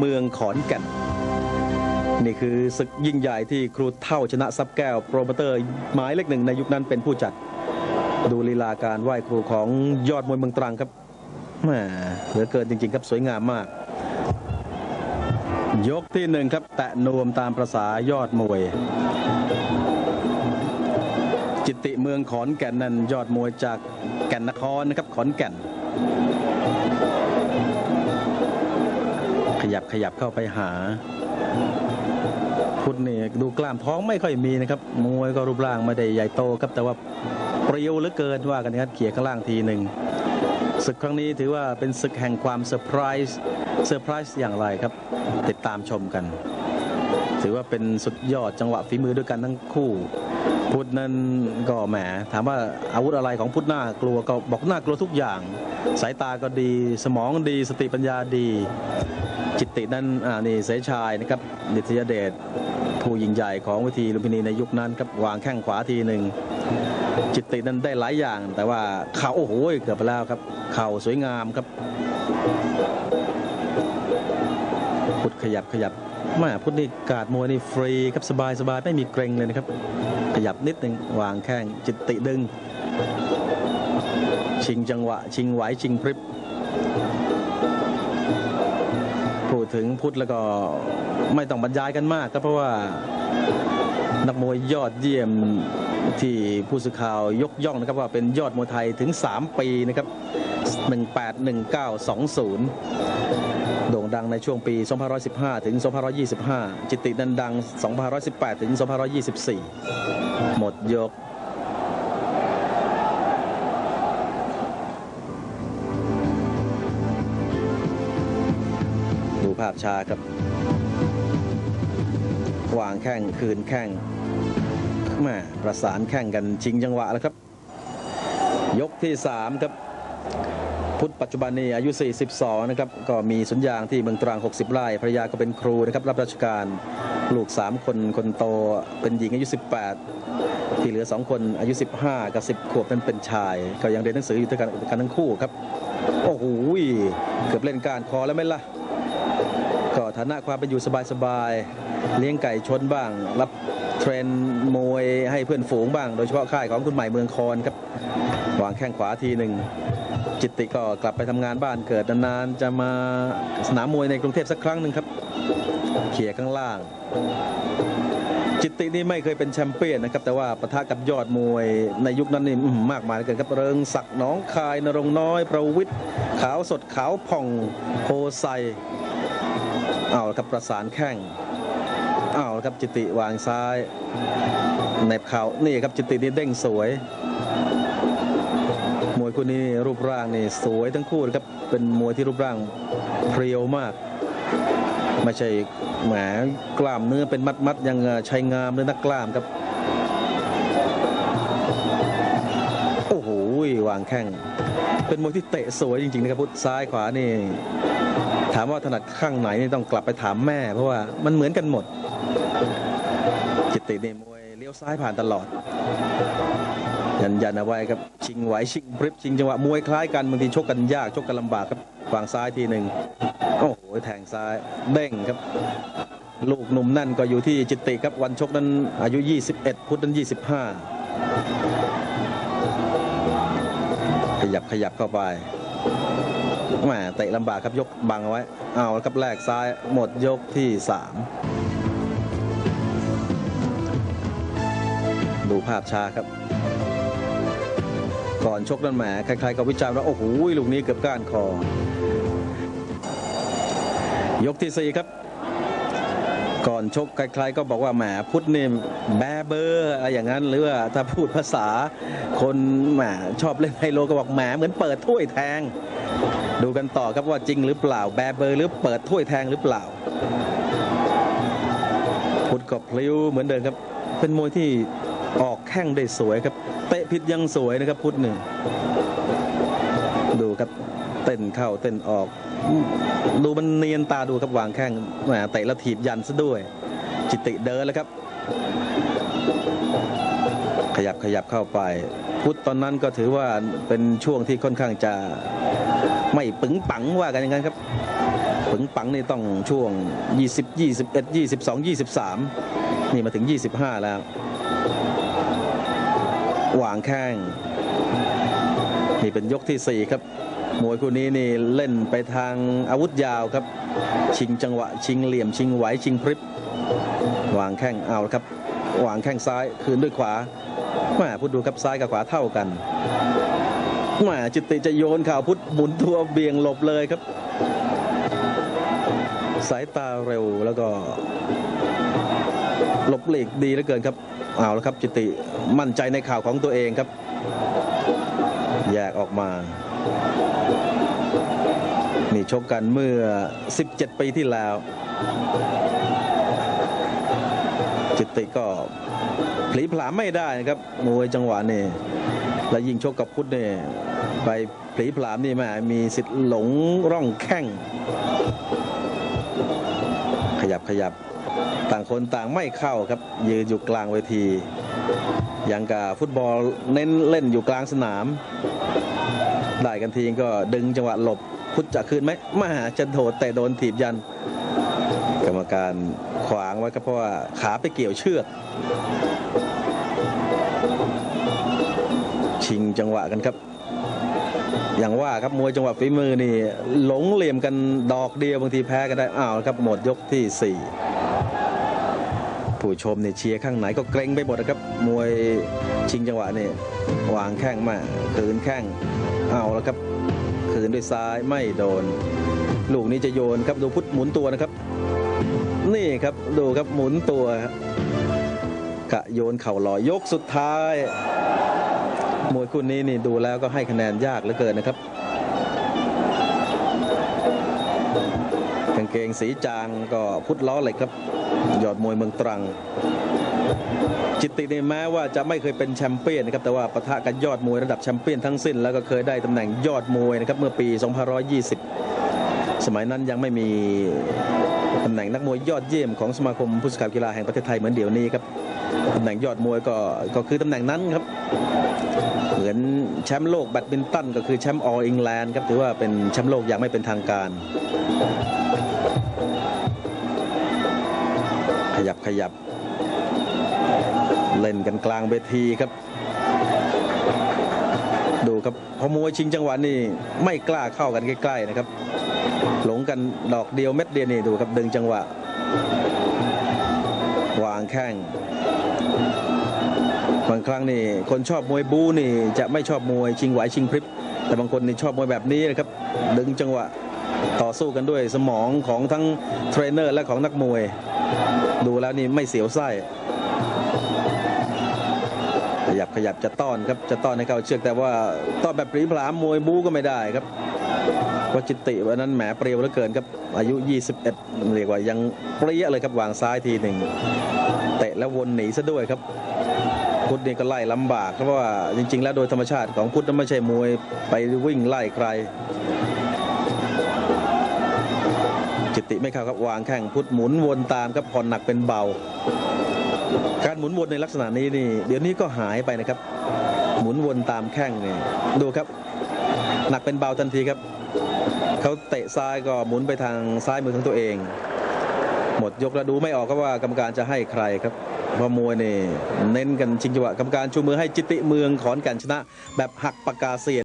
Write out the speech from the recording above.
เมืองขอนแก่น นี่คือศึกยิ่งใหญ่ที่ครูเท่าชนะซับแก้ว โปรโมเตอร์หมายเลขหนึ่งในยุคนั้นเป็นผู้จัด ดูลีลาการไหว้ครูของยอดมวยเมืองตรังครับแหมเหลือเกินจริง ๆ ครับสวยงามมาก ยกที่หนึ่งครับ แตะนวมตามประษายอดมวย จิตติเมืองขอนแก่นนั้นยอดมวยจากแก่นนครนะครับขอนแก่น ยับขยับเข้าไปหา พุทธนี่ดูกล้ามท้องไม่ค่อยมีนะครับมวยก็รูปร่างไม่ได้ใหญ่โตครับแต่ว่าเปรียวเหลือเกินว่ากันนะครับเขี่ยข้างล่างทีหนึ่งศึกครั้งนี้ถือว่าเป็นศึกแห่งความเซอร์ไพรส์เซอร์ไพรส์อย่างไรครับ ติดตามชมกัน ถือว่าเป็นสุดยอดจังหวะฝีมือด้วยกันทั้งคู่พุทธนั้นก็แหมถามว่าอาวุธอะไรของพุทธน่ากลัวก็บอกน่ากลัวทุกอย่าง สายตาก็ดี สมองดีสติปัญญาดี จิตตินั้นนี่เสยชายนะครับนิตยเดชผู้ยิ่งใหญ่ของวิธีลุมพินีในยุคนั้นครับวางแข้งขวาทีหนึ่งจิตตินั้นได้หลายอย่าง แต่ว่าเข่าโอ้โหเกือบไปแล้วครับ เข่าสวยงามครับพุทธขยับขยับแมาพุทธนี่กาดมวยนี่ฟรีครับสบายสบายไม่มีเกรงเลยนะครับ ขยับนิดหนึ่งวางแข้งจิตติดึง ชิงจังหวะ ชิงไหวชิงพริบ ถึงพุทธแล้วก็ไม่ต้องบรรยายกันมากครับเพราะว่านักมวยยอดเยี่ยมที่ผู้สื่อข่าวยกย่องนะครับว่าเป็นยอดมวยไทยถึง 3 ปีนะครับ 181920 โด่งดังในช่วงปี 2515 ถึง 2525 จิตตินันดัง 2518 ถึง 2524 หมดยก ภาพช้าครับวางแข้งคืนแข้งแม่ประสานแข้งกันชิงจังหวะแล้วครับ ยกที่ 3 ครับ พุทธปัจจุบันนี้อายุ 42 นะครับ ก็มีสุญญางที่เมืองตรัง 60 ไร่ภรรยาก็เป็นครูนะครับ รับราชการลูก 3 คนคนโตเป็นหญิงอายุ 18 ที่เหลือ 2 คนอายุ 15 กับ 10 ขวบนั้นเป็นชาย ก็ยังเรียนหนังสืออยู่ด้วยกันกันทั้งคู่ครับ โอ้โหเกือบเล่นการคอแล้วไหมล่ะ ก็ฐานะความเป็นอยู่สบายๆเลี้ยงไก่ชนบ้าง รับเทรนมวยให้เพื่อนฝูงบ้าง โดยเฉพาะค่ายของคุณใหม่เมืองคอนครับวางแข้งขวาทีหนึ่งจิตติก็กลับไปทำงานบ้านเกิดนานๆจะมาสนามมวยในกรุงเทพสักครั้งหนึ่งครับเขี่ยข้างล่าง จิตตินี่ไม่เคยเป็นแชมเปี้ยนนะครับ แต่ว่าปะทะกับยอดมวยในยุคนั้นนี่มากมายเหลือเกินครับเริงศักดิ์น้องคายนรงน้อย ประวิทย์ขาวสดขาวผ่องโพไซ เอาครับประสานแข้งเอาครับจิติวางซ้ายเหน็บเข่านี่ครับจิตินี่เด้งสวย มวยคู่นี้รูปร่างนี่สวยทั้งคู่นะครับเป็นมวยที่รูปร่างเพรียวมากไม่ใช่แหมกล้ามเนื้อเป็นมัดมัดยังชัยงามเลยนักกล้ามครับ โอ้โหวางแข้งเป็นมวยที่เตะสวยจริงๆนะครับพุทธซ้ายขวานี่ ถามว่าถนัดข้างไหนนี่ต้องกลับไปถามแม่ เพราะว่ามันเหมือนกันหมด จิตตินี่มวยเลี้ยวซ้ายผ่านตลอด ยันยันเอาไว้ครับชิงไหวชิงพริบชิงจังหวะมวยคล้ายกันบางทีชกกันยากชกกันลำบากครับวางซ้ายทีหนึ่งโอ้โหแทงซ้ายเด้งครับ ลูกหนุ่มนั่นก็อยู่ที่จิตติครับวันชกนั้นอายุ 21 พุทธนั้น 25 ขยับขยับเข้าไป แหมเตะลำบากครับยกบังเอาไว้เอาครับแรกซ้ายหมดยกที่ 3 ดูภาพช้าครับ ก่อนชกนั่นแหมใครๆก็วิจารณ์ว่า โอ้โหลูกนี้เกือบก้านคอ ยกที่ 4 ครับ ก่อนชกใครๆก็บอกว่าแหมพุทธนี่แบเบอร์อะไรอย่างนั้นหรือว่าถ้าพูดภาษาคนแหมชอบเล่นไฮโลก็บอกแหมเหมือนเปิดถ้วยแทง ดูกันต่อครับว่าจริงหรือเปล่าแบเบอร์หรือเปิดถ้วยแทงหรือเปล่า พุทธก็พลิ้วเหมือนเดิมครับ เป็นมวยที่ออกแข้งได้สวยครับ เตะผิดยังสวยนะครับพุทธหนึ่งดูครับเต้นเข้าเต้นออก ดูมันเนียนตาดูครับวางแข้งแหมเตะล้วถีบยันซะด้วย จิตติเดินแล้วครับ ขยับขยับเข้าไป พุทธตอนนั้นก็ถือว่าเป็นช่วงที่ค่อนข้างจะไม่ปึงปังว่ากันอย่างนั้นครับปึงปังนี่ต้องช่วง 20 21 22 23 นี่มาถึง 25 แล้ววางแข้งนี่เป็นยกที่ 4 ครับ มวยคู่นี้นี่เล่นไปทางอาวุธยาวครับ ชิงจังหวะ ชิงเหลี่ยม ชิงไหว ชิงพริบ วางแข้งเอาละครับ วางแข้งซ้ายคืนด้วยขวาแม่พุทธดูครับซ้ายกับขวาเท่ากันแม่จิตติจะโยนข่าวพุทธหมุนตัวเบี่ยงหลบเลยครับ สายตาเร็วแล้วก็หลบหลีกดีเหลือเกินครับเอาแล้วครับจิตติมั่นใจในข่าวของตัวเองครับ แยกออกมา นี่ชกกันเมื่อ 17 ปีที่แล้ว จิตติก็ผลีผลามไม่ได้นะครับมวยจังหวะนี่และยิงชกกับพุทธเนี่ยไปผลีผลามนี่แม่มีสิทธิ์หลงร่องแข้งขยับขยับ ต่างคนต่างไม่เข้าครับ ยืนอยู่กลางเวที อย่างกับฟุตบอลเน้นเล่นอยู่กลางสนาม ได้กันทีก็ดึงจังหวะหลบพุทธจะคืนไหมมาจะโดดแต่โดนถีบยัน กรรมการขวางไว้ครับเพราะว่าขาไปเกี่ยวเชือก ชิงจังหวะกันครับ อย่างว่าครับมวยจังหวะฝีมือนี่ หลงเหลี่ยมกันดอกเดียวบางทีแพ้กันได้อ้าวครับหมดยกที่4 ผู้ชมเนี่ยเชียร์ข้างไหนก็เกรงไปหมดนะครับ มวยชิงจังหวะเนี่ยวางแข้งมาคืนแข้งเอาแล้วครับ คืนด้วยซ้ายไม่โดน ลูกนี้จะโยนครับดูพุทธหมุนตัวนะครับ นี่ครับดูครับหมุนตัวกะโยนเข่าลอยยกสุดท้าย มวยคู่นี้นี่ดูแล้วก็ให้คะแนนยากเหลือเกินนะครับกางเกงสีจางก็พุทธล้อเหล็กครับ ยอดมวยเมืองตรัง จิตตินี่แม้ว่าจะไม่เคยเป็นแชมเปี้ยนนะครับแต่ว่าปะทะกันยอดมวยระดับแชมเปี้ยนทั้งสิ้น แล้วก็เคยได้ตำแหน่งยอดมวยนะครับเมื่อปี 2520 สมัยนั้นยังไม่มีตำแหน่งนักมวยยอดเยี่ยมของสมาคมผู้สื่อข่าวกีฬาแห่งประเทศไทยเหมือนเดี๋ยวนี้ครับตำแหน่งยอดมวยก็ก็คือตำแหน่งนั้นครับ เหมือนแชมป์โลกแบดมินตันก็คือแชมป์ออลอิงแลนด์ครับถือว่าเป็นแชมป์โลกอย่างไม่เป็นทางการ ขยับขยับ เล่นกันกลางเวทีครับ ดูครับพอมวยชิงจังหวะนี่ไม่กล้าเข้ากันใกล้ๆนะครับ หลงกันดอกเดียวเม็ดเดียวนี่ดูครับดึงจังหวะ วางแข้งบางครั้งนี่คนชอบมวยบูนี่จะไม่ชอบมวยชิงไหวชิงพริบ แต่บางคนนี่ชอบมวยแบบนี้นะครับ ดึงจังหวะต่อสู้กันด้วยสมองของทั้งเทรนเนอร์และของนักมวย ดูแล้วนี่ไม่เสียวไส้ขยับขยับจะต้อนครับจะต้อนให้เข้าเชือกแต่ว่าต้อนแบบปรีพลามมวยบูก็ไม่ได้ครับเพราะจิติวันนั้นแหมเปรียวเหลือเกินครับอายุ 21 เรียกว่ายังเปรี้ยเลยครับวางซ้ายทีหนึ่งเตะแล้ววนหนีซะด้วยครับ พุทธนี่ก็ไล่ลำบากเพราะว่าจริง ๆ แล้วโดยธรรมชาติของพุทธนั้นไม่ใช่มวยไปวิ่งไล่ใคร ติไม่เข้าครับวางแข้งพุทธหมุนวนตามครับผ่อนหนักเป็นเบา การหมุนวนในลักษณะนี้นี่เดี๋ยวนี้ก็หายไปนะครับ หมุนวนตามแข้งนี่ดูครับ หนักเป็นเบาทันทีครับเขาเตะซ้ายก็หมุนไปทางซ้ายมือของตัวเอง หมดยกแล้วดูไม่ออกครับว่ากรรมการจะให้ใครครับพราะมวยนี่เน้นกันจริงจังหวะกรรมการชูมือให้จิตติเมืองขอนแก่นชนะ แบบหักปากกาเสีย